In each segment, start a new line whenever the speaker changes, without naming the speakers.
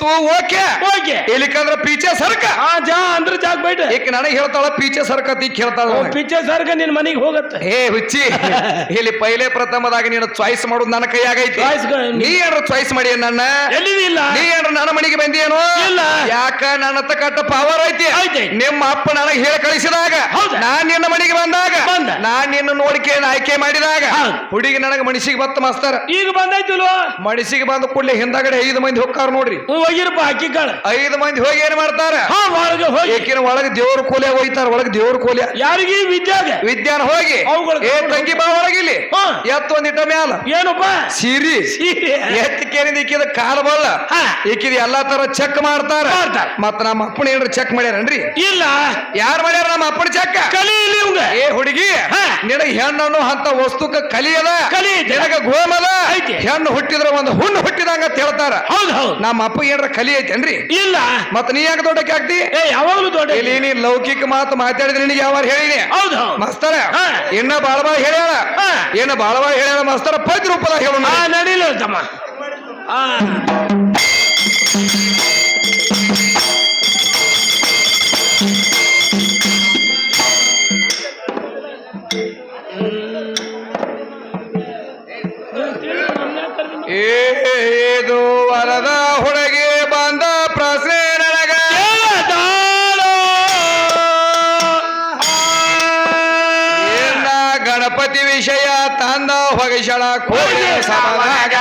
ತೂ okay.
Okay.
ಇಲ್ಲಿಕಂದ್ರ ಪೀಚೆ ಸರ್ಕ.
ಆ ಜಾ ಅಂದ್ರ ಜಾಗ ಬೈಟ್.
ಈಗ ನನಗೆ ಹೇಳ್ತಾಳ ಪೀಚೆ ಸರ್ಕತ್ ಈಗ ಹೇಳ್ತಾಳ ನನಗೆ.
ಪಿಚ್ಚೆ ಸರ್ಗ ನಿನ್ ಮನೆಗೆ ಹೋಗತ್ತೆ.
ಹೇ ಹುಚ್ಚಿ. ಇಲ್ಲಿ ಪೈಲೆ ಪ್ರಥಮದಾಗ ನೀನು ಚಾಯ್ಸ್ ಮಾಡೋದು ನನ್ನ ಕೈಯಾಗೈತಿ.
Choice
ನೀ ಏನ್ರ ಚಾಯ್ಸ್ ಮಾಡಿ ನನ್ನ?
ಎಲ್ಲಿದಿಲ್ಲ
ನೀ ಏನ್ರ ನನ್ನ ಮನೆಗೆ ಬಂದೇನು
ಇಲ್ಲ.
ಯಾಕ ನನ್ನ ಕಟ್ಟ ಪವರ್ ಐತಿ?
ಐತಿ.
ನಿಮ್ಮ ಅಪ್ಪ ನನಗೆ ಹೇಳಿ ಕಳಿಸಿದಾಗ
ಹೌದಾ?
ನಾನ್ ನಿನ್ನ ಮನೆಗೆ ಬಂದಾಗ
ಬಂದ.
ನಾನ್ ನಿನ್ನ ನೋಡಿಕೆ ಆಯ್ಕೆ ಮಾಡಿದಾಗ
ಹೌದು.
ಹುಡುಗಿ ನನಗೆ ಮನಸ್ಸಿಗೆ ಬತ್ತ ಮಾಸ್ತಾರ.
ಈಗ ಬಂದೈತಿಲ್ವ
ಮನಸ್ಸಿಗೆ ಬಂದ ಕೂಡಲೇ ಹಿಂದಾಗಡೆ ಐದು ಮಂದಿ ಹೋಗ್ತಾರ ನೋಡ್ರಿ.
ಹೋಗಿರಪ್ಪ ಬಾಕಿ ಕಾಳ
ಐದು ಮಂದಿ ಹೋಗಿ ಏನ್ ಮಾಡ್ತಾರ?
ಹಾ ಒಳಗೆ ಹೋಗಿ.
ಏಕಿನ ಒಳಗೆ ದೇವ್ರ ಕೋಲೆ ಹೋಯ್ತಾರ ಒಳಗೆ ದೇವ್ರ ಕೋಲೆ
ಯಾರಿಗೆ ವಿದ್ಯಾಗ?
ವಿದ್ಯಾನ ಹೋಗಿ.
ಅವುಗಳು
ಏ ತಂಗಿ ಬಾ ಒಳಗಿಲ್ಲಿ
ಹಾ.
ಎತ್ತ ಒಂದಿಟ್ಟ ಮ್ಯಾಲ.
ಏನಪ್ಪ?
ಸಿರಿ.
ಎತ್ತ
ಎತ್ತಕ್ಕೇನಿಂದ ಈಕಿದ ಕಾಲ ಬಲ್ಲ.
ಹಾ.
ಈಕಿದ ಎಲ್ಲಾ ತರ ಚೆಕ್ ಮಾಡ್ತಾರ.
ಮಾಡ್ತಾರ.
ಮತ್ತ ನಮ್ಮ ಅಪ್ಪನ ಏನ್ರ ಚೆಕ್ ಮಾಡ್ಯಾರನ್ರಿ?
ಇಲ್ಲ.
ಯಾರ್ ಮಾಡ್ಯಾರ ನಮ್ಮ ಅಪ್ಪನ ಚೆಕ್?
ಕಲಿ ಇಲ್ಲಿ ಇವಂಗ.
ಏ ಹುಡುಗಿ.
ಹಾ.
ನಿನಗ ಹೆಣ್ಣನ್ನು ಅಂತ ವಸ್ತುಕ ಕಲಿಯದ
ಕಲಿ ಐತೆ.
ನಿನಗ ಗೋಮದ
ಐತೆ.
ಹೆಣ್ಣು ಹುಟ್ಟಿದ್ರ ಒಂದು ಹುಣ್ಣು ಹುಟ್ಟಿದಂಗ ಅಂತ ಹೇಳ್ತಾರ.
ಹೌದು ಹೌದು.
ನಮ್ಮ ಅಪ್ಪ ಏನ್ರ ಕಲಿ ಐತೇನ್ರಿ
ಇಲ್ಲ.
ಮತ್ ನೀ ಯಾಕೆ ದೊಡ್ಡಕ್ಕೆ ಆಗ್ತಿ
ಏ ಯಾವಾಗಲೂ ದೊಡ್ಡ
ಇಲ್ಲಿ ನೀ ಲೌಕಿಕ ಮಾತು ಮಾತಾಡಿದ್ರೆ ನಿನಗೆ ಯಾವ ಹೇಳಿನಿ?
ಹೌದು ಹೌದು.
ಮಸ್ತರ
ಹಾ.
ಇನ್ನ ಬಾಳ ಹೇಳ್ಯಾಳ.
ಹಾ.
ಏನ ಬಾಳ ಹೇಳ್ಯಾಳ ಮಸ್ತರ ಪದ್ ರೂಪದಾಗ ಹೇಳೋಣ
ಆ ನಡೀಲಿ ತಮ್ಮ
ಏದು ವರದ ಹುಡುಗಿ ಹೊಗಶಳ ಕೋಳಿ ಸಮನಾಗ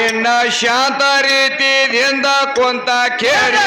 ಇನ್ನ ಶಾಂತ ರೀತಿದಿಂದ ಕೊಂತ ಕೇಳಿ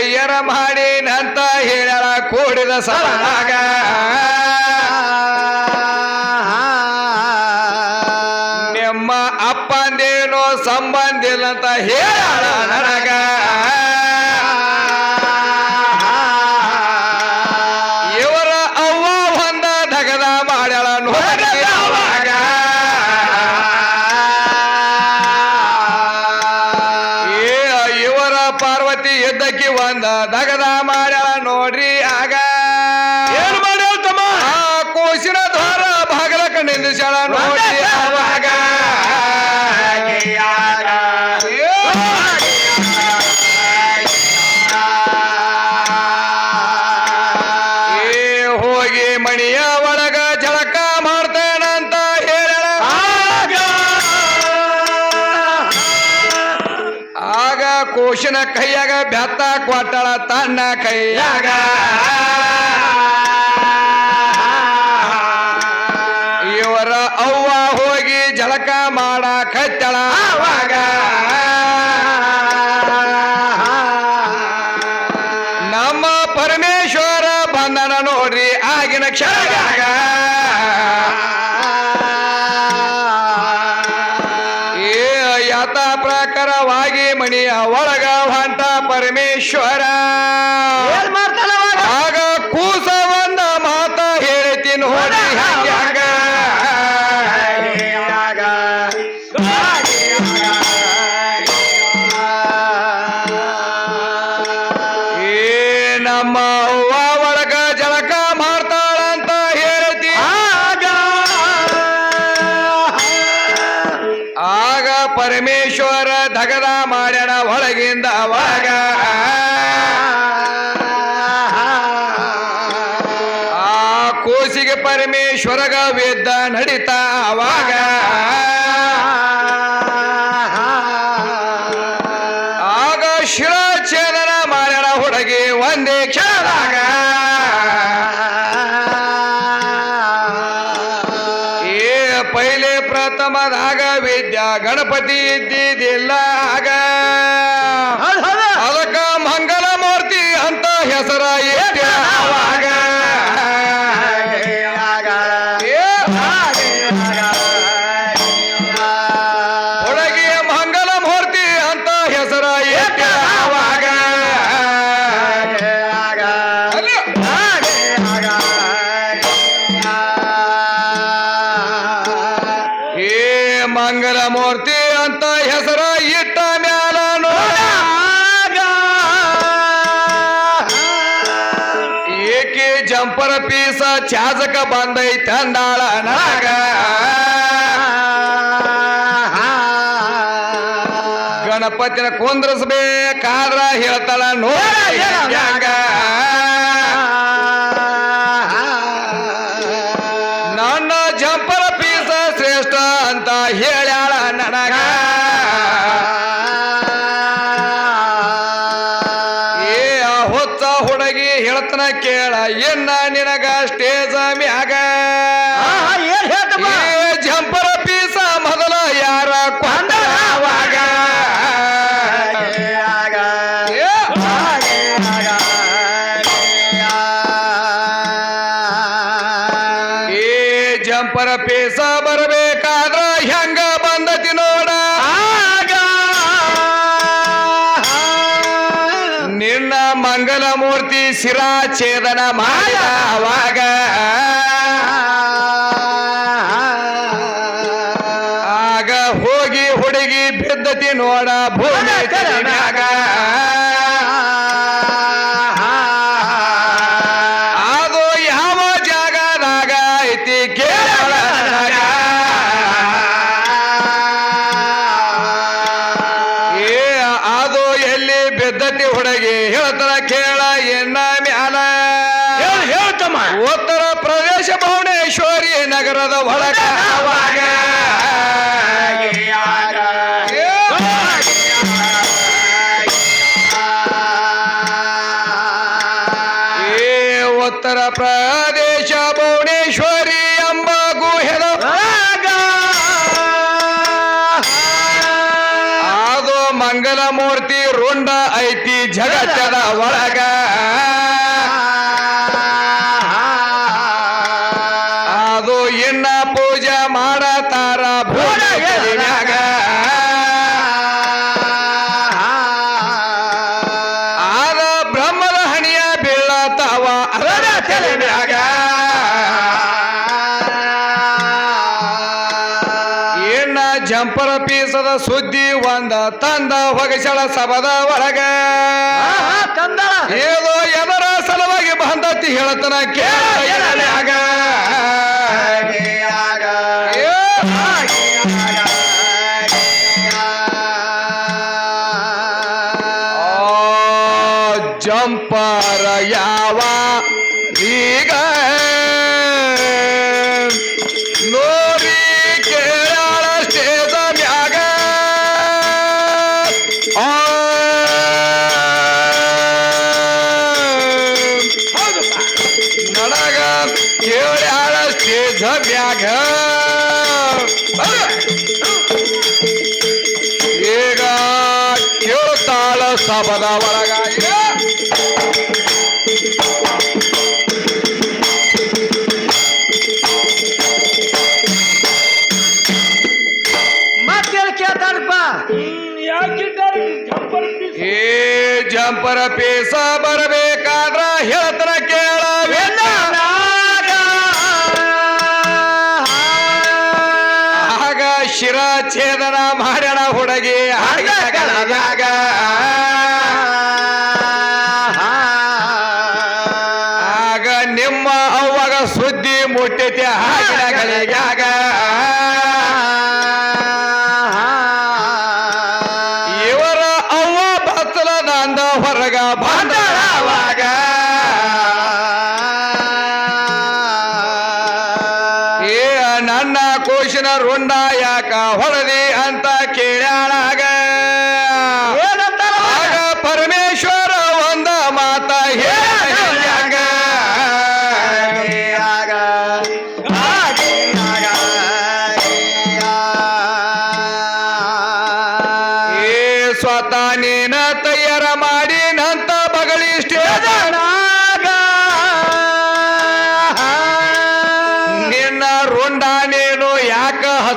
ಆಗ ತಯ್ಯರ ಮಾಡಿ ನಂತ ಹೇಳಳ ಕೂಡಿದ ಸಲನಾಗ ನಿಮ್ಮ ಅಪ್ಪಂದೇನೋ ಸಂಬಂಧ ಇಲ್ಲ ಅಂತ ಹೇಳಳ ಕೋಶನ ಕೈಯಾಗ ಬೆತ್ತ ಕ್ವಾಟಳ ತನ್ನ ಕೈಯಾಗ. ಮನಸಕ ಬಂದೈತೆ ಅಂದಾಳ ನನಗ ಗಣಪತಿನ ಕುಂದ್ರಸ್ಬೇಕಾದ್ರ ಹೇಳ್ತಾಳ ನೋಡ. ಚೇತನ ಮಾಡಿದ ಅವಾಗ ಆಗ ಹೋಗಿ ಹುಡುಗಿ ಬಿದ್ದತಿ ನೋಡ ಭೂಮಿ ರಾಜ್ಯದ ಒಳಗ. ಅದು ಇನ್ನ ಪೂಜೆ ಮಾಡತಾರ ಭೂಮಿಯಾಗ ಆದ ಬ್ರಹ್ಮದ ಹಣಿಯ ಬೀಳತಾವ ಅದರ ತೆಲಿನಾಗ ಇನ್ನ ಜಂಪರ ಪೀಸದ ಸುದ್ದಿ ಒಂದ ತಂದ ಹೊಗಸಳ
ಸಬದ
ಏನೋ ಎದರ ಸಲವಾಗಿ ಬಂದತ್ತಿ ಹೇಳತನ ಕೇಳ. ಪಾಪದ ಹೊರಗಾಯಿರ
ಮತ್ತೆಲ್ಲಿ ಕೇಳ್ತಾರಪ್ಪ ಜಂಪರ
ಪೇಸ ಬರಬೇಕಾದ್ರ ಹೇಳ್ತಾರ ಕೇಳವೆಲ್ಲ ಆಗ ಶಿರ ಛೇದನ ಮಾಡ್ಯಾಣ ಹುಡುಗಿ ಹಾಗ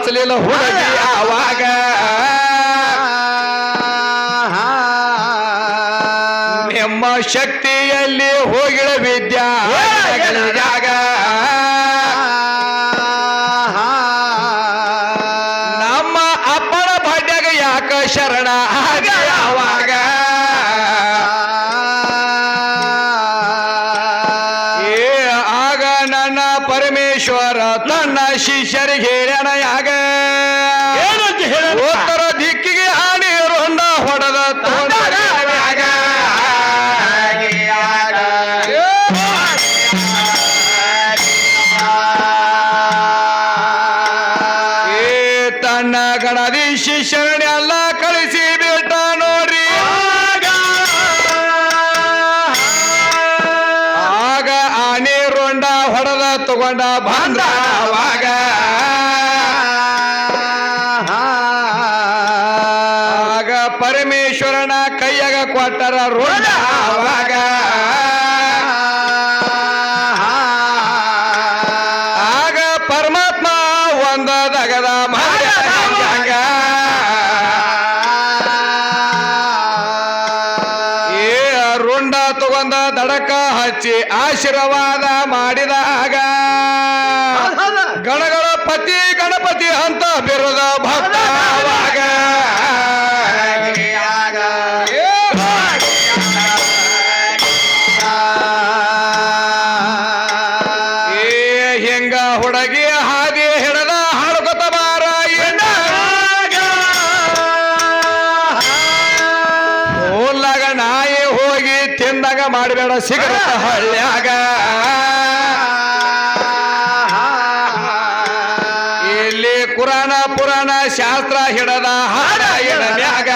ಹಚ್ಚಲಿಲ್ಲ ಹುಡುಗಿ ಆವಾಗ ನಿಮ್ಮ ಶಕ್ತಿ ಗಣ್ಣ ಗಣಧೀಶ ಶರಣ ಎಲ್ಲ ಕಳಿಸಿ ಬಿಟ್ಟ ನೋಡ್ರಿ. ಆಗ ಆನೆ ರೊಂಡ ಹೊಡೆದ ತಗೊಂಡ ಬಂದ. Sirawa ಕೂಡ ಸಿಗರ ಇಲ್ಲಿ ಕುರಾಣ ಪುರಾಣ ಶಾಸ್ತ್ರ ಹಿಡದ ಹಾಡ ಹಿಡದ್ಯಾಗ.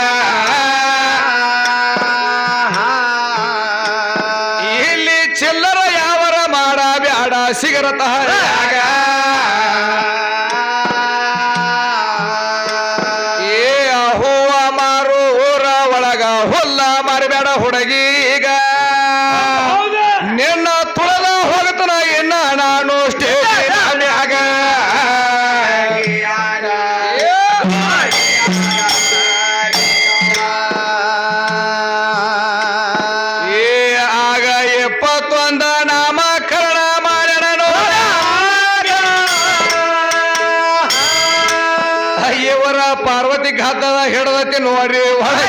ಇಲ್ಲಿ ಚಿಲ್ಲರ ಯಾವರ ಮಾಡ ಬ್ಯಾಡ ಸಿಗರತ Oh,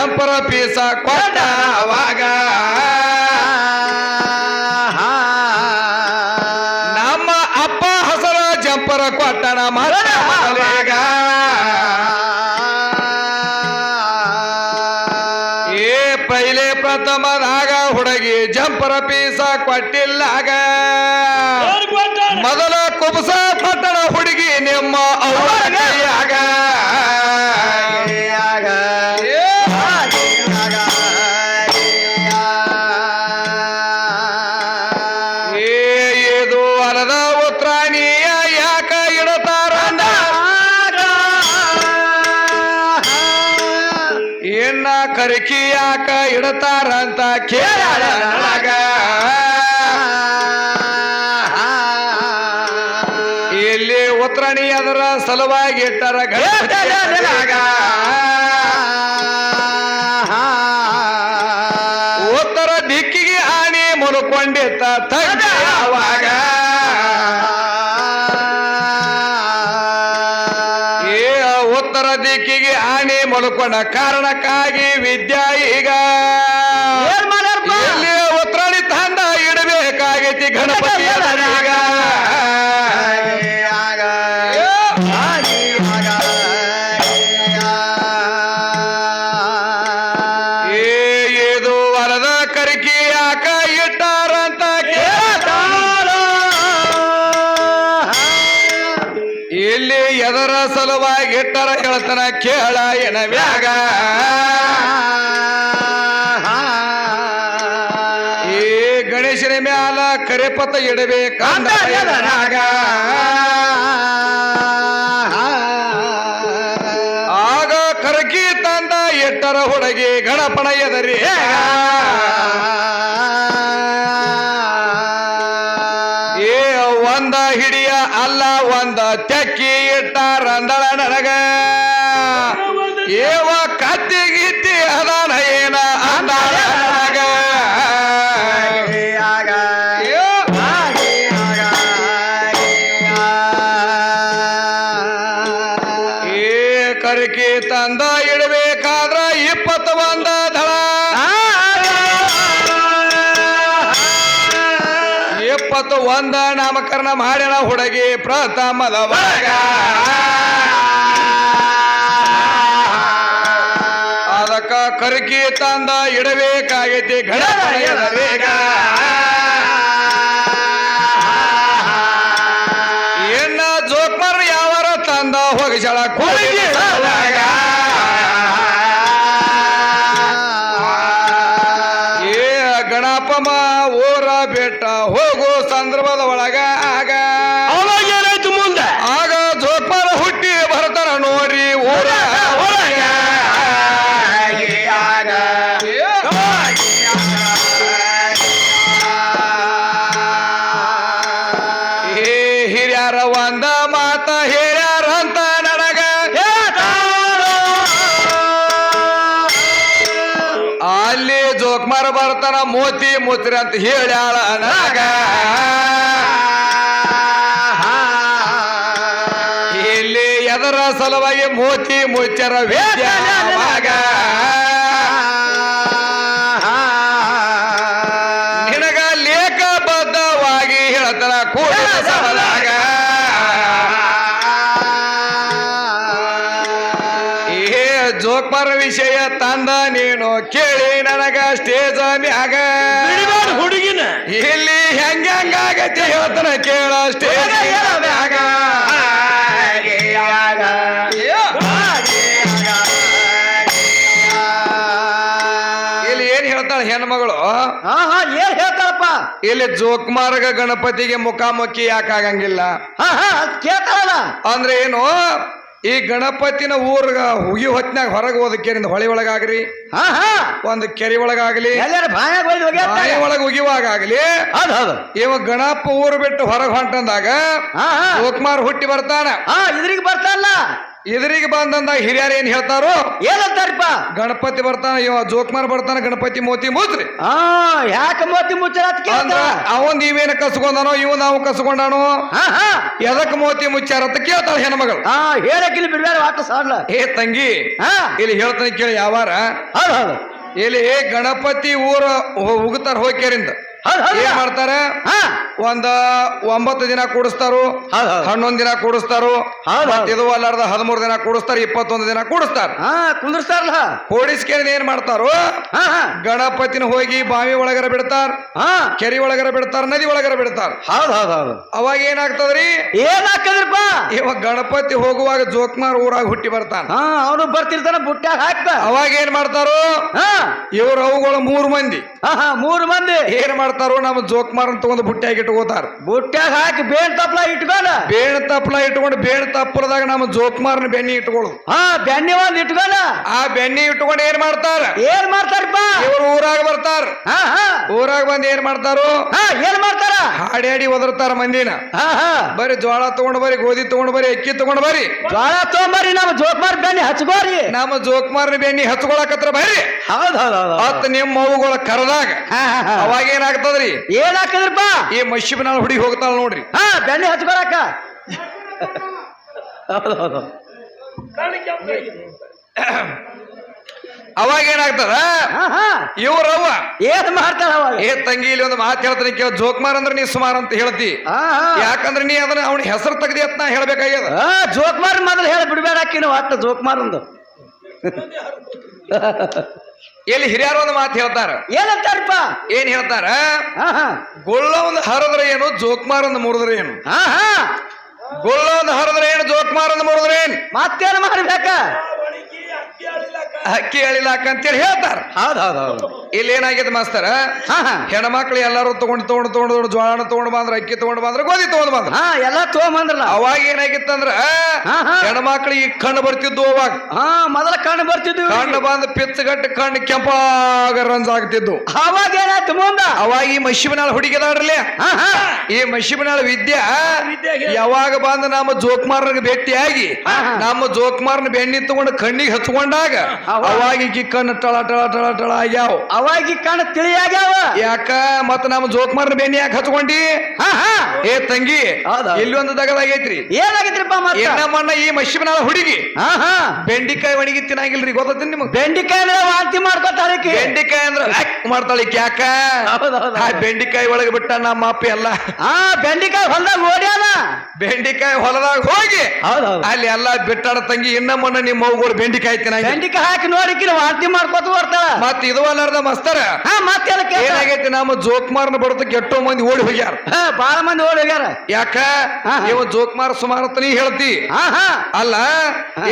ಕೆಂಪರ ಪೀಸ ಕೊಟ್ಟವಾಗ ನಮ್ಮ ಅಪ್ಪ ಹಸರ ಜಂಪರ ಕೊಟ್ಟಣ ಮರಣ ಏ ಪೈಲೆ ಪ್ರಥಮದಾಗ ಹುಡುಗಿ ಜಂಪರ ಪೀಸ ಕೊಟ್ಟಿಲ್ಲಾಗ. ಮೊದಲ ಕುಬಸ ಕೊಟ್ಟಣ ಹುಡುಗಿ ನಿಮ್ಮ ಅವಾಗ ಯಾಕ ಇಡತಾರಂತ ಕೇಳ ಇಲ್ಲಿ ಉತ್ತರಣಿ ಅದರ ಸಲುವಾಗಿ ಇಟ್ಟಾರ ದಿಕ್ಕಿಗೆ ಆನೆ ಮಲ್ಕೊಂಡ ಕಾರಣಕ್ಕಾಗಿ ವಿದ್ಯಾ ಈಗ. ಉತ್ರಾಣಿ ತಂದ ಇಡಬೇಕಾಗೈತಿ ಗಣಪತಿ ಕರೆಪತ ಇಡಬೇಕಂದ ಎದರಾಗ. ಆಗ ಕರಕಿ ತಂದ ಎಟ್ಟರ ಹುಡುಗಿ ಗಣಪನ ಎದರಿ. ಏ ಒಂದ ಹಿಡಿಯ ಅಲ್ಲ ಒಂದ ತೆಕ್ಕಿ ಮಾಡ್ಯಾನ ಹುಡುಗಿ ಪ್ರಥಮದ ವರ್ಗ ಅದಕ್ಕ ಕರ್ಕಿ ತಂದ ಇಡಬೇಕಾಗೈತಿ ಗಣಪತಿಯದ ಬೇಗ ಏನ ಜೋಕ್ಮರ್ ಯಾವರ ತಂದ ಹೋಗಿಸಳ ಕೂಡಿಗೆ ಮೋತಿ ಮುತ್ರಿ ಅಂತ ಹೇಳ್ಯಾಳ ನನಗ ಇಲ್ಲಿ ಎದರ ಸಲುವಾಗಿ ಮೋತಿ ಮುಚ್ಚರ ವಿದ್ಯಾ ಇಲ್ಲಿ ಜೋಕ್ಮಾರ್ಗ ಗಣಪತಿಗೆ ಮುಖಾಮುಖಿ ಯಾಕಾಗಂಗಿಲ್ಲ?
ಹಾ ಹಾ ಕೇಳ್ತಾರಲ್ಲ
ಅಂದ್ರೆ ಏನು? ಈ ಗಣಪತಿನ ಊರ್ಗ ಹುಗಿ ಹೊತ್ನಾಗ ಹೊರಗೆ ಹೋದ ಕೆರಿಂದ ಹೊಳಿ ಒಳಗಾಗ್ರಿ?
ಹಾ ಹಾ.
ಒಂದು ಕೆರೆ ಒಳಗಾಗ್ಲಿ? ಬಾಯಿ ಒಳಗೆ ಉಗಿವಾಗಲಿ ಇವ ಗಣಪ ಊರು ಬಿಟ್ಟು ಹೊರಗೆ ಹೊಂಟಂದಾಗ ಜೋಕ್ಮಾರ್ ಹುಟ್ಟಿ ಬರ್ತಾನ.
ಹಾ ಇದ್ರಿಗೆ ಬರ್ತಾರಲ್ಲ
ಎದುರಿಗೆ ಬಂದಂದ ಹಿರಿಯರು ಏನ್ ಹೇಳ್ತಾರೋ?
ಏನಂತಾರಪ್ಪ?
ಗಣಪತಿ ಬರ್ತಾನ ಇವ ಜೋಕ್ಮಾರ್ ಬರ್ತಾನ ಗಣಪತಿ ಮೋತಿ ಮುಚ್ರಿ.
ಆ ಯಾಕ ಮೋತಿ ಮುಚ್ಚರ ಅಂತ
ಅವಂದ್ ಇವೇನ ಕಸ್ಕೊಂಡಾನೋ ಇವ್ ನಾವು ಕಸ್ಕೊಂಡಾನೋ?
ಹಾ ಹಾ.
ಎದಕ್ ಮೋತಿ ಮುಚ್ಚಾರ ಅಂತ ಕೇಳ್ತಾಳ ಹೆಣ್ಮಗಳು.
ಆ ಹೇಳಕ್ಕಿಲ್ಲ ಬಿಡ್ಬೇಡ ವಾಪಸ್ ಆಗ್ಲ
ಏ ತಂಗಿ
ಹಾ.
ಇಲ್ಲಿ ಹೇಳ್ತಾನೆ ಕೇಳಿ ಯಾವಾರ.
ಹೌದು ಹೌದು.
ಇಲ್ಲಿ ಗಣಪತಿ ಊರ ಉಗುತ್ತಾರ ಹೋಗ್ಯಾರಿಂದ. ಏನ್ ಮಾಡ್ತಾರೆ?
ಹಾ.
ಒಂದ ಒಂಬತ್ತು ದಿನ ಕೂಡಿಸ್ತಾರು ಹನ್ನೊಂದ್ ದಿನ ಕೂಡಿಸ್ತಾರು ಇದು ಅಲ್ಲಾರ್ದ ಹದಿಮೂರು ದಿನ ಕೂಡಿಸ್ತಾರ ಇಪ್ಪತ್ತೊಂದು ದಿನ ಕೂಡಿಸ್ತಾರ.
ಹಾ ಕುಂದ್ರಸ್ತಾರಲ್ಲ.
ಕೂಡಿಸ್ಕೇರಿದ ಏನ್ ಮಾಡ್ತಾರು? ಗಣಪತಿನ ಹೋಗಿ ಬಾವಿ ಒಳಗರ ಬಿಡ್ತಾರ
ಹಾ.
ಕೆರೆ ಒಳಗರ ಬಿಡ್ತಾರ ನದಿ ಒಳಗರ ಬಿಡ್ತಾರ.
ಹೌದು ಹೌದು ಹೌದು.
ಅವಾಗ ಏನಾಗ್ತದ್ರಿ?
ಏನ್ ಹಾಕದ್ರಪ್ಪ
ಇವಾಗ ಗಣಪತಿ ಹೋಗುವಾಗ ಜೋಕ್ಮಾರ್ ಊರಾಗ ಹುಟ್ಟಿ ಬರ್ತಾನ.
ಅವನು ಬರ್ತಿರ್ತಾನ ಬುಟ್ಟ್ಯಾಗ ಹಾಕ್ತ
ಅವಾಗ ಏನ್ ಮಾಡ್ತಾರು?
ಹಾ.
ಇವ್ರ ಅವುಗಳು ಮೂರು ಮಂದಿ.
ಮೂರು ಮಂದಿ.
ಏನ್ ಮಾಡ್ತಾರೋ? ನಮ್ಮ ಜೋಕ್ಮಾರನ್ ತಗೊಂಡು ಬುಟ್ಟಿಯಾಗಿ ಇಟ್ಕೋತಾರ.
ಬುಟ್ಟ್ಯಾಗ ಹಾಕಿ ಬೇಣ್ ತಪ್ಲ ಇಟ್ಕೊಂಡ?
ಬೇಣ ತಪ್ಪಲ ಇಟ್ಕೊಂಡು ಬೇಣ ತಪ್ಪಲದಾಗ ನಮ್ಮ ಜೋಕ್ಮಾರ್ನ ಬೆನ್ನಿ ಇಟ್ಕೊಳ್ಳೋದು.
ಹಾ ಬೆಣ್ಣೆ ಒಂದ್ ಇಟ್ಕೊಂಡ?
ಆ ಬೆನ್ನಿ ಇಟ್ಕೊಂಡು ಏನ್ ಮಾಡ್ತಾರ?
ಏನ್ ಮಾಡ್ತಾರಪ್ಪ?
ಇವ್ರು ಊರಾಗ ಬರ್ತಾರ.
ಹಾ ಹಾ.
ಊರಾಗ ಬಂದ್ ಏನ್ ಮಾಡ್ತಾರು?
ಹಾ ಏನ್ ಮಾಡ್ತಾರ?
ಹಾಡಿ ಒದರ್ತಾರ ಮಂದಿನ.
ಹಾ ಹಾ.
ಬರೀ ಜೋಳ ತಗೊಂಡ್ ಬರಿ ಗೋಧಿ ತಗೊಂಡ್ ಬರಿ ಅಕ್ಕಿ ತಗೊಂಡ್ ಬರಿ.
ಜ್ವಾಳ ತೊಗೊಂಬರ್ರಿ ನಮ್ಮ ಜೋಕ್ಮಾರ್ ಬೆನ್ನಿ ಹಚ್ಕೋರಿ.
ನಮ್ಮ ಜೋಕ್ಮಾರ್ನ ಬೆನ್ನಿ ಹಚ್ಕೊಳಕತ್ರ ಬರ್ರಿ
ಹೌದ್ ಹೌದ್ ಹೌದ್
ನಿಮ್ಮ ಮಗುಗಳ ಕರೆದಾಗ.
ಅವಾಗ ಹಾ
ಏನಾಗ್ತದ್ರಿ
ಏನ್ ಹಾಕಿದ್ರಪ್ಪ?
ಈ ಮಶಿಬಿನಾಳ ಹುಡುಗಿ ಹೋಗ್ತಾಳ ನೋಡ್ರಿ.
ಹಾ ಬೆಣ್ಣೆ ಹಚ್ಕೊಳಕ.
ಅವಾಗ ಏನಾಗ್ತದ? ಇವ್ರವ್ವ.
ಏನ್ ಮಾಡ್ತಾಳ ಅವಾಗ?
ಏ ತಂಗಿ ಇಲ್ಲಿ ಒಂದು ಮಾತು ಹೇಳ್ತಾನೆ ಕೇಳ. ಜೋಕ್ಮಾರ್ ಅಂದ್ರೆ ನೀ ಸುಮಾರು ಅಂತ ಹೇಳ್ತಿ. ಯಾಕಂದ್ರೆ ನೀ ಅದನ್ನ ಅವನ ಹೆಸರು ತೆಗ್ದಿ ಅಂತ ನಾ ಹೇಳ್ಬೇಕಾಗ್ಯದ.
ಜೋಕ್ಮಾರ್ ಮೊದಲು ಹೇಳಿ ಬಿಡ್ಬೇಡ ಅಕ್ಕಿನ ಒಟ್ಟು ಜೋಕ್ಮಾರ್ ಒಂದು
ಎಲ್ಲಿ ಹಿರಿಯರು ಒಂದು ಮಾತು ಹೇಳ್ತಾರ.
ಏನಂತಾರಪ್ಪ?
ಏನ್ ಹೇಳ್ತಾರ? ಗುಳ್ಳ ಒಂದು ಹರಿದ್ರೆ ಏನು ಜೋಕ್ಮಾರ್ ಒಂದು ಮುರಿದ್ರೆ ಏನು?
ಹಾ ಹಾ.
ಗುಳ್ಳ ಒಂದು ಹರಿದ್ರೆ ಏನು ಜೋಕ್ಮಾರ್ ಒಂದು ಮುರಿದ್ರೆ ಏನು?
ಮಾತೇನು ಮಾಡ್ಬೇಕ?
ಅಕ್ಕಿ ಹೇಳಿಲಾಕ ಅಂತೇಳಿ ಹೇಳ್ತಾರ.
ಹೌದ್ ಹೌದ್ ಹೌದು.
ಇಲ್ಲಿ ಏನಾಗಿದೆ ಮಾಸ್ತರ?
ಹಾ ಹಾ.
ಹೆಣ್ಮಕ್ಳು ಎಲ್ಲಾರು ತಗೊಂಡ್ ತಗೊಂಡ್ ತಗೊಂಡ್ ತಗೊಂಡ್ ಜೋಳನ ತಗೊಂಡ್ ಬಂದ್ರ ಅಕ್ಕಿ ತಗೊಂಡ್ ಬಂದ್ರ ಗೋಧಿ ತಗೊಂಡ್ ಬಂದ್ರ.
ಹಾ ಎಲ್ಲ ತಗೊಂಬಂದ್ರಲ್ಲ
ಅವಾಗ ಏನಾಗಿತ್ತಂದ್ರ
ಹಾ, ಹಾ.
ಈ ಕಣ್ಣು ಬರ್ತಿದ್ವು ಅವಾಗ.
ಹಾ ಮೊದಲ ಕಣ್ಣು ಬರ್ತಿದ್ವಿ
ಕಣ್ಣು ಬಂದ್ ಪಿಚ್ಚಗಟ್ಟು ಕಣ್ಣು ಕೆಂಪಾಗ ರಂಜ್ ಆಗ್ತಿದ್ವು.
ಅವಾಗ ಏನಾಯ್ತು ಮುಂದ?
ಅವಾಗ ಈ ಮಶಿಬನಾಳ ಹುಡುಗಿದಾಡ್ರಲ್ಲ?
ಹಾ ಹಾ.
ಈ ಮಶಿಬನಾಳ ವಿದ್ಯಾ ಯಾವಾಗ ಬಂದ ನಮ್ಮ ಜೋಕ್ಮಾರ್ನ ಭೇಟಿಯಾಗಿ
ಹಾ, ಹಾ.
ನಮ್ಮ ಜೋಕ್ಮಾರ್ನ ಬೆಣ್ಣಿ ತಗೊಂಡು ಕಣ್ಣಿಗೆ ಹಚ್ಕೊಂಡಾಗ
ಅವಾಗ-
ಕಿಕ್ಕನ್ನು ತಳ ತಳ ಟಳ ಟಳ ಟಳ ಟಳ ಆಗ್ಯಾವ.
ಅವಾಗಿ ಕಣ್ಣ ತಿಳಿ ತಿಳಿಯಾಗ್ಯಾವ.
ಯಾಕ? ಮತ್ತ ನಮ್ಮ ಜೋಕ್ಮಾರ್ನ ಬೇನಿ ಯಾಕೆ ಹಚ್ಕೊಂಡಿ
ಹಾ ಹಾ.
ಏ ತಂಗಿ
ಹೌದಾ?
ಇಲ್ಲಿ ಒಂದು ದಗದಾಗೈತ್ರಿ
ಏನಾಗಿದ್ರಿಪ್ಪ ಮತ್ತ?
ಈ ಮಶಿಬನಾಳ ಹುಡುಗಿ.
ಹಾ ಹಾ.
ಬೆಂಡಿಕಾಯಿ ಒಣಗಿ ತಿನ್ನಾಗಿಲ್ರಿ ಗೊತ್ತೈತಿ ನಿಮ್ಗೆ?
ಬೆಂಡಿಕಾಯಿ ಅಂದ್ರೆ ವಾಂತಿ ಮಾಡ್ಕೊತಾರ.
ಬೆಂಡಿಕಾಯಿ ಅಂದ್ರ ಅಕ್ ಮಾಡ್ತಾಳ ಈಕಿ ಯಾಕ?
ಹೌದ್ ಹೌದ್
ಆ
ಹೌದ್.
ಬೆಂಡಿಕಾಯಿ ಒಳಗೆ ಬಿಟ್ಟ ನಮ್ಮ ಅಪ್ಪ ಎಲ್ಲ.
ಹಾ ಬೆಂಡಿಕಾಯಿ ಹೊಲ್ದಾಗ ಓಡ್ಯಾನ.
ಬೆಂಡಿಕಾಯಿ ಹೊಲದಾಗ ಹೋಗಿ ಅಲ್ಲಿ ಎಲ್ಲ ಬಿಟ್ಟಾಡ ತಂಗಿ ಇನ್ನಮ್ಮಣ್ಣ ನಿಮ್ಮ ಅವ್ಗಳು ಬೆಂಡಿಕಾಯಿ ತಿನ್ನಾಗಿ
ಬೆಂಡಿಕಾಯಿ ಹಾಕಿ ನೋಡಿಕಿನ ವಾಂತಿ ಮಾಡ್ಕೋತ ಬರ್ತಾಳ
ಮತ್ತೆ ಇದು ಅಲ್ಲಾರ್ದ ಮಸ್ತರ.
ಹಾ ಮತ್ತೆ
ಏನಾಗೈತಿ ನಮ್ಮ ಜೋಕ್ಮಾರ್ನ ಬರ್ತ ಎಷ್ಟೋ ಮಂದಿ ಓಡಿ ಹೋಗ್ಯಾರ.
ಹಾ ಬಾಳ ಮಂದಿ ಓಡಿ ಹೋಗ್ಯಾರ.
ಯಾಕ. ಇವ ಜೋಕ್ಮಾರ್ ಸುಮಾರು ಅಂತ ನೀ ಹೇಳ್ತಿ.
ಹಾ ಹಾ.
ಅಲ್ಲ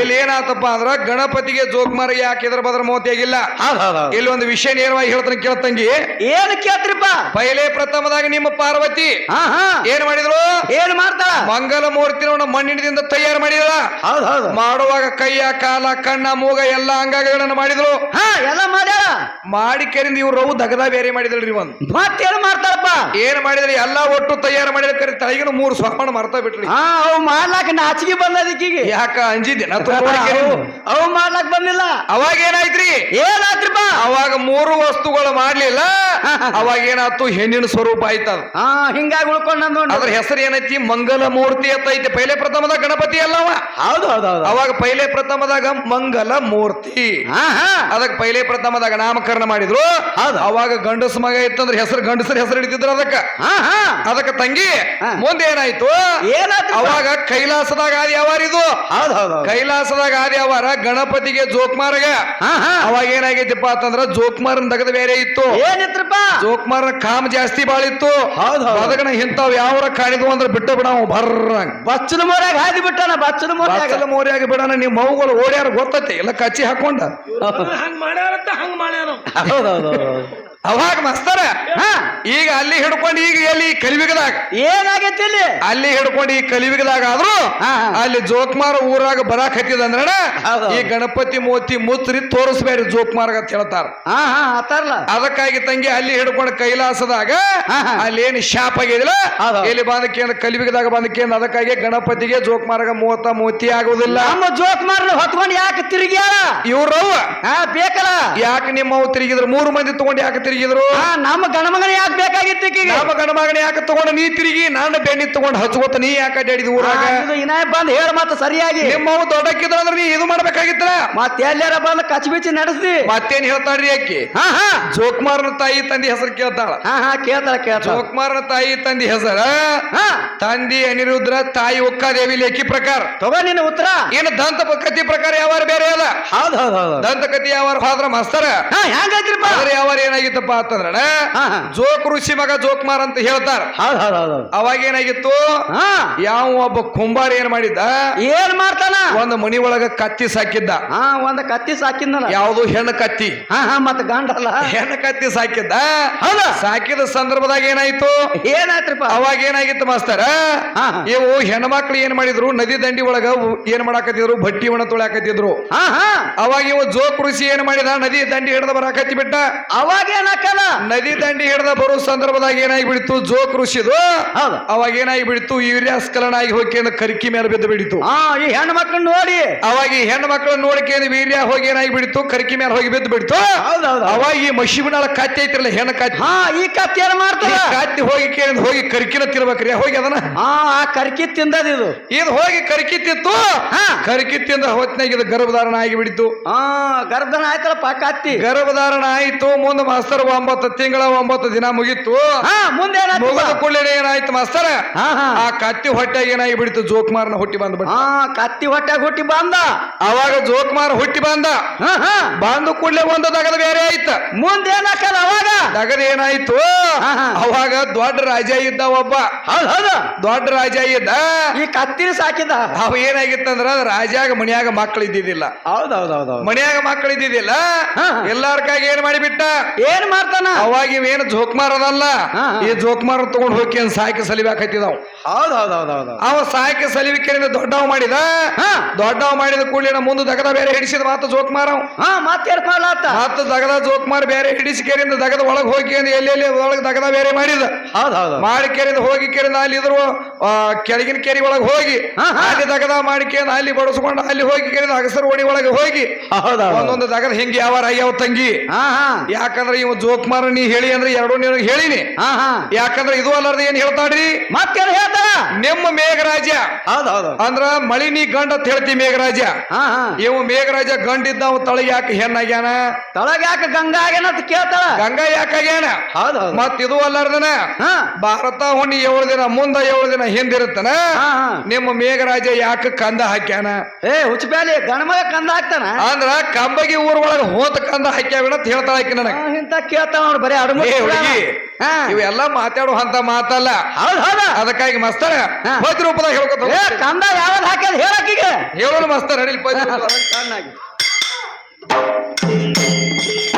ಇಲ್ಲಿ ಏನಾತಪ್ಪ ಅಂದ್ರ ಗಣಪತಿಗೆ ಜೋಕ್ಮಾರ್ ಯಾಕೆ ಇದ್ರ ಬದ್ರ ಮೋತಿ ಆಗಿಲ್ಲ
ಹೌದ್ ಹೌದ್ ಹೌದ್.
ಇಲ್ಲಿ ಒಂದು ವಿಷಯ ನೇರವಾಗಿ ಹೇಳ್ತಾನೆ ಕೇಳ್ತಂಗಿ
ಏನ್ ಕೇಳ್ತ್ರಿಪ್ಪ?
ಪೈಲೆ ಪ್ರಥಮದಾಗ ನಿಮ್ಮ ಪಾರ್ವತಿ.
ಹಾ ಹಾ.
ಏನ್ ಮಾಡಿದ್ರು?
ಏನ್ ಮಾಡ್ತಾಳ?
ಮಂಗಲ ಮೂರ್ತಿನ ಮಣ್ಣಿನದಿಂದ ತಯಾರು
ಮಾಡಿದಳ.
ಮಾಡುವಾಗ ಕೈಯ ಕಾಲ ಕಣ್ಣ ಮೂಗ ಎಲ್ಲ ಅಂಗಗಳನ್ನು ಮಾಡಿದ್ರು
ಹಾ ಎಲ್ಲ ಮಾಡ್ಯಾರ
ಮಾಡಿ ಕೆರಿಂದ ಇವ್ರು ರವು ದಗದ ಬೇರೆ ಮಾಡಿದ್ರಿ ಒಂದು
ಮತ್ತೇನು ಮಾಡ್ತಾರಪ್ಪ
ಏನ್ ಮಾಡಿದ್ರಿ? ಎಲ್ಲಾ ಒಟ್ಟು ತಯಾರು ಮಾಡಿದ ಕರಿ ತಳಗಿನ ಮೂರು ಸ್ವಾಮಣ ಮರ್ತಾ ಬಿಟ್ರಿ.
ಹಾ ಅವು ಮಾಡ್ಲಾಕ ನಾಚಿಗೆ ಬಂದದಿಕ್ಕಿಗೆ
ಯಾಕ? ಅಂಜಿದ್ದೆ ನಾ ತುಂಬ.
ಅವು ಮಾಡ್ಲಾಕ್ ಬಂದಿಲ್ಲ.
ಅವಾಗ ಏನಾಯ್ತ್ರಿ?
ಏನಾತ್ರಿಪ್ಪ
ಅವಾಗ ಮೂರು ವಸ್ತುಗಳು ಮಾಡ್ಲಿಲ್ಲ. ಅವಾಗ ಏನಾಯ್ತು? ಹೆಣ್ಣಿನ ಸ್ವರೂಪ ಆಯ್ತದ
ಹಾ ಹಿಂಗಾಗಿ ಉಳ್ಕೊಂಡ್ ನೋಡಿ
ಅದ್ರ ಹೆಸರು ಏನೈತಿ? ಮಂಗಲ ಮೂರ್ತಿ ಅಂತ ಐತಿ. ಪೈಲೆ ಪ್ರಥಮದ ಗಣಪತಿ ಅಲ್ಲವ?
ಹೌದು ಹೌದು ಹೌದು.
ಅವಾಗ ಪೈಲೆ ಪ್ರಥಮದಾಗ ಮಂಗಲ ಮೂರ್ತಿ.
ಹಾ ಹಾ.
ಅದಕ್ಕೆ ಪೈಲೆ ಪ್ರಥಮದಾಗ ನಾಮಕರಣ ಮಾಡಿದ್ರು. ಅವಾಗ ಗಂಡಸ ಮಗ ಇತ್ತಂದ್ರೆ ಹೆಸರು ಗಂಡಸರ ಹೆಸರು ಹಿಡಿತಿದ್ರು ಅದಕ್ಕ.
ಹಾ ಹಾ.
ಅದಕ್ಕೆ ತಂಗಿ. ಮುಂದೆ ಏನಾಯ್ತು? ಅವಾಗ ಕೈಲಾಸದಾಗ ಆದಿ ಇದು.
ಹೌದು ಹೌದು
ಕೈಲಾಸದಾಗ ಆದಿ ಅವಾರ ಗಣಪತಿಗೆ ಜೋಕ್ಮಾರ್ಗ.
ಹಾ ಹಾ.
ಅವಾಗ ಏನಾಗೈತಿಪ್ಪ ಅಂತಂದ್ರ ಜೋಕ್ಮಾರನ್ ದಗದ ಬೇರೆ ಇತ್ತು.
ಏನಿತ್ರಪ್ಪ?
ಜೋಕ್ಮಾರನ ಕಾಮ ಜಾಸ್ತಿ ಬಾಳಿತ್ತು ಬದಗನ ಇಂಥವ್ ಯಾವರ ಕಾಣಿದ್ವು ಅಂದ್ರೆ ಬಿಟ್ಟು ಬಿಡ ಬರ್ರಂಗ್.
ಬಚ್ಚನ ಮೋರ್ಯಾಗ ಹಾದಿ ಬಿಟ್ಟಾನ ಬಚ್ಚನ ಮೋರ್ಯಾಗ.
ಮೋರಿಯಾಗಿ ಬಿಡಣ ನೀವು ಮೌಗಳು ಓಡ್ಯಾರ ಗೊತ್ತೈತಿ. ಎಲ್ಲ ಕಚ್ಚಿ ಹಾಕೊಂಡ
ಹಂಗ್ ಮಾಡ್ಯಾರ ಹಂಗ್ ಮಾಡ್ಯಾರ
ಹೌದು ಹೌದು
ಅವಾಗ ಮಸ್ತರ
ಹಾ
ಈಗ ಅಲ್ಲಿ ಹಿಡ್ಕೊಂಡು ಈಗ ಎಲ್ಲಿ? ಕಲಿವಿಗದಾಗ
ಏನಾಗೈತಿ ಇಲ್ಲಿ?
ಅಲ್ಲಿ ಹಿಡ್ಕೊಂಡು ಈ ಕಲಿವಿಗದಾಗ ಆದ್ರೂ. ಅಲ್ಲಿ ಜೋಕ್ಮಾರ ಊರಾಗ ಬರಾಕ್ ಹತ್ತಿದಂದ್ರ
ಹೌದು.
ಈ ಗಣಪತಿ ಮೂರ್ತಿ ಮುತ್ರಿ ತೋರಿಸ್ಬೇಡಿ ಜೋಕ್ಮಾರ್ಗ ಅಂತ ಹೇಳ್ತಾರ. ಅದಕ್ಕಾಗಿ ತಂಗಿ ಅಲ್ಲಿ ಹಿಡ್ಕೊಂಡು ಕೈಲಾಸದಾಗ. ಅಲ್ಲಿ ಏನು ಶಾಪ್ ಆಗಿದಿಲ್ಲ. ಇಲ್ಲಿ ಬಂದಕ್ಕೆ ಕಲಿವಿಗದಾಗ ಬಂದಕ್ಕೆ ಅದಕ್ಕಾಗಿ ಗಣಪತಿಗೆ ಜೋಕ್ಮಾರ್ಗ ಮೂವತ್ತ ಮೂರ್ತಿ ಆಗುದಿಲ್ಲ.
ನಮ್ಮ ಜೋಕ್ಮಾರ್ನ ಹೊತ್ಕೊಂಡು ಯಾಕೆ ತಿರುಗ್ಯಾಳ?
ಇವ್ರವ್ವ.
ಬೇಕಲ್ಲ.
ಯಾಕೆ ನಿಮ್ಮವ್ ತಿರುಗಿದ್ರು? ಮೂರು ಮಂದಿ ತಗೊಂಡು ಯಾಕೆ ತಿರುಗಿದ್ರು.
ನಮ್ಮ ಗಣಮಗನ ಯಾಕೆ ಬೇಕಾಗಿತ್ತು
ನಮ್ಮ ಗಣಮಗನ ಯಾಕೆ ತಗೊಂಡು ನೀ ತಿರುಗಿ ನಾನು ಬೆಣ್ಣಿ ತಗೊಂಡು ಹಚ್ಕೋತ ನೀ ಯಾಕೆ ಅಡ್ಡಾಡಿದ ಊರಾಗ?
ಇನ್ನ ಬಂದ್ ಹೇಳ ಮತ್ತ ಸರಿಯಾಗಿ.
ನಿಮ್ಮವ್ ದೊಡ್ಡಕ್ಕಿದ್ರ ಅಂದ್ರೆ ನೀ ಇದು ಮಾಡ್ಬೇಕಾಗಿತ್ತ
ಮತ್ತೆ ಎಲ್ಲಾರ ಬಂದ್ ಕಚ್ ಬಿಚ್ಚಿ ನಡೆಸಿ
ಮತ್ತೇನ್ ಹೇಳ್ತಾಳ್ರಿ ಅಕ್ಕಿ?
ಹಾ ಹಾ.
ಜೋಕ್ಮಾರ್ನ ತಾಯಿ ತಂದಿ ಹೆಸರು ಕೇಳ್ತಾಳ.
ಕೇಳ್ತಾಳ ಕೇಳ್ತಾಳ.
ಜೋಕ್ಮಾರ್ನ ತಾಯಿ ತಂದಿ ಹೆಸರ?
ಹಾ.
ತಂದಿ ಅನಿರುದ್ರ ತಾಯಿ ಒಕ್ಕಾದೇವಿ ಲೇಖಿ ಪ್ರಕಾರ.
ತಗೋ ನಿನ್ನ ಉತ್ತರ.
ಏನು ದಂತ ಕತಿ ಪ್ರಕಾರ ಯಾವ ಬೇರೆ ಅಲ್ಲ?
ಹೌದ್ ಹೌದ್ ಹೌದು
ದಂತ ಕತಿ ಯಾವಾರ ಹೋದ್ರ ಮಾಸ್ತರ?
ಹಾ ಹೆಂಗೈತ್ರಿಪ್ಪ
ಅದ್ರ ಯಾವಾರ ಅಂತಂದ್ರೆ ಜೋಕ್ ಋಷಿ ಮಗ ಜೋಕ್ಮಾರ್ ಅಂತ ಹೇಳ್ತಾರ. ಅವಾಗ ಏನಾಗಿತ್ತು
ಹಾ.
ಯಾವ ಒಬ್ಬ ಕುಂಬಾರ ಏನ್ ಮಾಡಿದ್ದ?
ಏನ್ ಮಾಡ್ತಾನ?
ಒಂದು ಮನಿ ಒಳಗ ಕತ್ತಿ ಸಾಕಿದ್ದ.
ಹಾ ಒಂದ್ ಕತ್ತಿ ಸಾಕಿದ್ನಲ್ಲ
ಯಾವುದು? ಹೆಣ್ಣು ಕತ್ತಿ.
ಹಾ ಹಾ ಮತ್ ಗಂಡಲ್ಲ
ಹೆಣ್ಣು ಕತ್ತಿ ಸಾಕಿದ್ದ.
ಹೌದಾ.
ಸಾಕಿದ ಸಂದರ್ಭದಾಗ ಏನಾಯ್ತು?
ಏನಾಯ್ತ್ರಪ್ಪ?
ಅವಾಗ ಏನಾಗಿತ್ತು ಮಾಸ್ತರ. ಇವು ಹೆಣ್ಮಕ್ಳು ಏನ್ ಮಾಡಿದ್ರು? ನದಿ ದಂಡಿ ಒಳಗ ಏನ್ ಮಾಡಾಕತ್ತಿದ್ರು? ಭಟ್ಟಿ ಒಣ ತೊಳ್ಯಾಕತ್ತಿದ್ರು ಅವಾಗ ಇವ ಜೋಕ್ ಕೃಷಿ ಏನ್ ಮಾಡಿದ? ನದಿ ದಂಡಿ ಹಿಡಿದ ಬರಾಕತ್ತಿ ಬಿಟ್ಟ
ಅವಾಗ ಏನ
ನದಿ ದಂಡಿ ಹಿಡ್ದ ಬರೋ ಸಂದರ್ಭದಾಗ ಏನಾಗಿ ಬಿಡಿತು? ಜೋ ಕೃಷಿದು.
ಹೌದು.
ಅವಾಗ ಏನಾಗಿ ಬಿಡಿತು? ಸ್ಕಲನ ಆಗಿ ಹೋಗಿ ಕರ್ಕಿ ಮೇಲೆ ಬಿದ್ದು ಬಿಡಿತು.
ಆ ಈ ಹೆಣ್ಣು ಮಕ್ಕಳನ್ನ ನೋಡಿ.
ಅವಾಗ ಈ ಹೆಣ್ಣು ಮಕ್ಕಳು ನೋಡ್ಕೇಂದ್ ವೀರ್ಯ ಹೋಗಿ ಏನಾಗಿ ಬಿಡಿತು? ಕರ್ಕಿ ಮೇಲೆ ಹೋಗಿ ಬಿದ್ದು ಬಿಡ್ತು.
ಹೌದೌದು
ಅವಾಗ ಈ ಮಶಿಬಿನಾಳ ಕತ್ತಿ ಐತ್ರಲ್ಲ ಹೆಣ್ಣು ಕತ್ತಿ
ಹಾ ಈ ಕತ್ತಿ ಏನ್ ಮಾಡ್ತಾರ
ಕತ್ತಿ ಹೋಗಿ ಕೇಳಿದ್ ಹೋಗಿ ಕರ್ಕಿನ ತಿನ್ಬೇಕ್ರಿ ಹೋಗಿ ಅದನ್ನ.
ಹಾ ಆ ಕರ್ಕಿ ತಿಂದದ ಇದು.
ಇದು ಹೋಗಿ ಕರ್ಕಿ ತಿತ್ತು
ಹಾ.
ಕರಿಕಿ ತಿಂದ ಹೊತ್ನಾಗ ಇದು ಗರ್ಭಧಾರಣ ಆಗಿ ಬಿಡಿತು.
ಹಾ ಗರ್ಭಧಾರಣ ಆಯ್ತಲ್ಲಪ್ಪ ಕತ್ತಿ?
ಗರ್ಭಧಾರಣ ಆಯಿತು. ಮುಂದೆ ಮಾಸ್ತರ್ ಒಂಬತ್ತು ತಿಂಗಳ ಒಂಬತ್ತು ದಿನ ಮುಗಿತ್ತು
ಹಾ ಮುಂದೆ ಏನಾಯ್ತು
ಮುಗಿದ ಕೂಡಲೇ ಏನಾಯ್ತು ಮಾಸ್ತರ್ ಆ ಕತ್ತಿ ಹೊಟ್ಟೆಗೆ ಏನಾಗಿ ಬಿಡಿತು? ಜೋಕ್ಮಾರನ ಹುಟ್ಟಿ ಬಂದ್ಬಿಟ್ಟು
ಹಾ ಕತ್ತಿ ಹೊಟ್ಟೆಗೆ ಹುಟ್ಟಿ ಬಂದ.
ಅವಾಗ ಜೋಕ್ಮಾರ್ ಹುಟ್ಟಿ ಬಂದ.
ಹಾ ಹಾ.
ಬಂದು ಕೂಡಲೇ ಒಂದು ದಗದ ಬೇರೆ ಆಯ್ತು.
ಮುಂದೆ ಏನಕ್ಕಲ್ಲ ಅವಾಗ?
ದಗದ ಏನಾಯ್ತು. ಅವಾಗ ದೊಡ್ಡ ರಾಜ ಇದ್ದ ಒಬ್ಬ. ದೊಡ್ಡ ರಾಜ ಇದ್ದ.
ಈ ಕತ್ತಿನ ಸಾಕಿದ
ಅವ ಏನಾಗಿತ್ತಂದ್ರ ರಾಜಾಗ ಮನ್ಯಾಗ ಮಕ್ಕಳು ಇದ್ದಿದ್ದಿಲ್ಲ.
ಹೌದೌದೌದು ಹೌದ್ ಹೌದ್ ಹೌದ್.
ಮನ್ಯಾಗ ಮಕ್ಕಳು ಇದ್ದಿದ್ದಿಲ್ಲ. ಎಲ್ಲಾರ್ಕಾಗ ಏನ್ ಮಾಡಿಬಿಟ್ಟ?
ಏನ್ ಮಾಡ್ತಾನ?
ಅವಾಗ ಇವೇನು ಜೋಕ್ಮಾರ್ ಅದಲ್ಲ ಈ ಜೋಕ್ಮಾರ್ ತಗೊಂಡ್ ಹೋಗಿ ಸಾಯ್ಕೆ ಸಲಿಬೇಕಾಯ್ತಿದಾವ್
ಹೌದ್ ಹೌದ್ ಹೌದ್ ಹೌದ್
ಅವ ಸಾಯಕ ಸಲಿವಿಕೆಯಿಂದ ದೊಡ್ಡವ ಮಾಡಿದ. ದೊಡ್ಡವ ಮಾಡಿದ ಕೂಡಲಿನ ಮುಂದೆ ದಗದ ಬೇರೆ ಹಿಡಿಸಿದ ಮಾತು ಜೋಕ್ಮಾರ
ಮತ್ತೇನ್ ಮಾಡ್ಲಾತ
ಮತ್ತ ದಗದ ಜೋಕ್ಮಾರ್ ಬೇರೆ ಹಿಡಿಸಿ ಕೇರಿಂದ ದಗದ ಒಳಗ್ ಹೋಗಿ ಅಂದ್ ಎಲ್ಲೆಲ್ಲಿ ಒಳಗ್ ದಗದ ಬೇರೆ ಮಾಡಿದ?
ಹೌದ್ ಹೌದ್.
ಮಾಡಿ ಕೇರಿಂದ ಹೋಗಿ ಕೇರಿಂದ ಅಲ್ಲಿ ಇದ್ರು ಆ, ಕೆಳಗಿನ ಕೆರಿ ಒಳಗ್ ಹೋಗಿ. ಅಲ್ಲಿ ದಗದ ಮಾಡಿಕೆಂದು ಅಲ್ಲಿ ಬಡಿಸ್ಕೊಂಡು ಅಲ್ಲಿ ಹೋಗಿ ಕೇರಿಂದ ಅಗಸರ ಓಡಿ ಒಳಗೆ ಹೋಗಿ. ಒಂದೊಂದು ದಗದ ಹಿಂಗೆ ಯಾವ ಯಾವ ತಂಗಿ? ಯಾಕಂದ್ರೆ ಇವ ಜೋಕ್ಮಾರ ನೀ ಹೇಳಿ ಅಂದ್ರೆ ಎರಡು ನಿನಗೆ ಹೇಳಿನಿ.
ಹಾ ಹಾ.
ಯಾಕಂದ್ರೆ ಇದು ಅಲ್ಲರ್ದ ಏನ್ ಹೇಳ್ತಾಡ್ರಿ
ಮತ್ತೇನು ಹೇಳ್ತಾರ
ನಿಮ್ಮ ಮೇಘರಾಜ
ಹೌದ್ ಮಳಿ ನೀ
ಅಂದ್ರ ಮಳಿನಿ ಗಂಡ ಅಂತ ಹೇಳ್ತಿ ಮೇಘರಾಜ
ಹಾ ಹಾ.
ಇವ ಮೇಘರಾಜ ಗಂಡಿದ್ದ ಅವ ತಳಗ ಯಾಕೆ ಹೆಣ್ಣಾಗ್ಯಾನ?
ತಳಗ ಯಾಕೆ ಗಂಗಾ ಆಗ್ಯಾನಂತ ಕೇಳ್ತಾಳ?
ಗಂಗಾ ಯಾಕಾಗ್ಯಾನ
ಆಗ್ಯಾನ? ಹೌದ್
ಮತ್ ಇದು ಅಲ್ಲಾರ್ದನ
ಹಾ.
ಭಾರತ ಹುಣ್ಣಿ ಏಳು ದಿನ ಮುಂದ ಏಳು ದಿನ ಹಿಂದಿರುತ್ತನ
ಹಾ ಹಾ.
ನಿಮ್ಮ ಮೇಘರಾಜ ಯಾಕೆ ಕಂದ ಹಾಕ್ಯಾನ?
ಏ ಹುಚ್ಚಬ್ಯಾಲಿ ಗಣಮಗ ಕಂದ ಹಾಕ್ತಾನ?
ಅಂದ್ರ ಕಂಬಗಿ ಊರೊಳಗ ಹೋತ ಕಂದ ಹಾಕ್ಯಾವಿನ ಅಂತ ಹೇಳ್ತಾಳ ಆಕಿ ನನಗ.
ಇಂತ ಕೇಳ್ತಾನ ನೋಡ್ ಬರೀ ಅಡುಮು
ಇವೆಲ್ಲ ಮಾತಾಡೋ ಅಂತ ಮಾತಲ್ಲ
ಹೌದ್ ಹೌದ
ಅದಕ್ಕಾಗಿ ಮಸ್ತರ
ಹಾ.
ಪದ್ಯ ರೂಪದಾಗ ಹೇಳ್ಕೊತ
ಏ. ಕಂದ ಯಾವ್ದು ಹಾಕ್ಯದ ಹೇಳಕ್ಕೀಗ
ಹೇಳೋಣ ಮಸ್ತರ ನಡಿಲ್ ರೂಪದಾಗ.
ಚೆನ್ನಾಗಿ